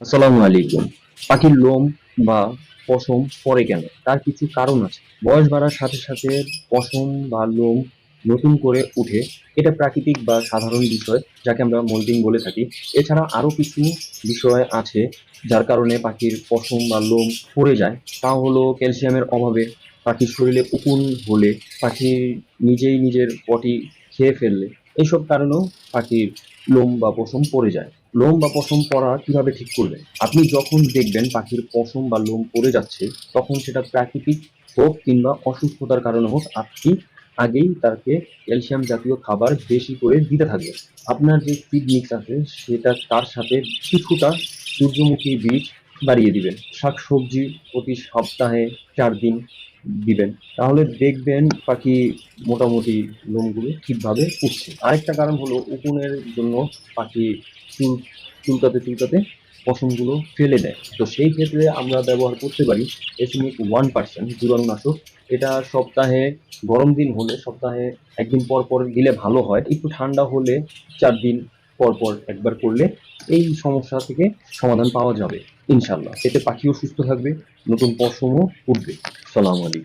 আসসালামু আলাইকুম। পাখির লোম বা পশম পরে কেন? তার কিছু কারণ আছে। বয়স বাড়ার সাথে সাথে পশম বা লোম নতুন করে উঠে। এটা প্রাকৃতিক বা সাধারণ বিষয়, যাকে আমরা মোল্ডিং বলে থাকি। এছাড়া আরও কিছু বিষয় আছে যার কারণে পাখির পশম বা লোম পড়ে যায়। তা হলো ক্যালসিয়ামের অভাবে পাখির শরীরে উকুন হলে পাখি নিজেই নিজের পটি খেয়ে ফেললে। এইসব কারণেও পাখির লোম বা পশম পড়ে যায়। লোম বা পশম পড়া কীভাবে ঠিক করবেন? আপনি যখন দেখবেন পাখির পশম বা লোম পড়ে যাচ্ছে, তখন সেটা প্রাকৃতিক হোক কিংবা অসুস্থতার কারণে হোক, আপনি আগেই তাকে ক্যালসিয়াম জাতীয় খাবার বেশি করে দিতে থাকবেন। আপনার যে ফিড মিক্স আছে, সেটা তার সাথে কিছুটা সূর্যমুখী বীজ বাড়িয়ে দিবেন। শাকসবজি প্রতি সপ্তাহে চার দিন দিবেন। তাহলে দেখবেন পাখি মোটামুটি লোমগুলো ঠিকভাবে উঠছে। আরেকটা কারণ হলো উকুনের জন্য পাখি চুল চুলকাতে চুলকাতে পশমগুলো ফেলে দেয়। তো সেই ক্ষেত্রে আমরা ব্যবহার করতে পারি এসমিক ওয়ান পার্সেন্ট জীবাণুনাশক। এটা সপ্তাহে গরম দিন হলে সপ্তাহে একদিন পর পর দিলে ভালো হয়। একটু ঠান্ডা হলে চার দিন পর পর একবার করলে এই সমস্যা থেকে সমাধান পাওয়া যাবে। ইনশাল্লাহ এতে পাখিও সুস্থ থাকবে নতুন পশমও উঠবে। সালাম আলাইকুম।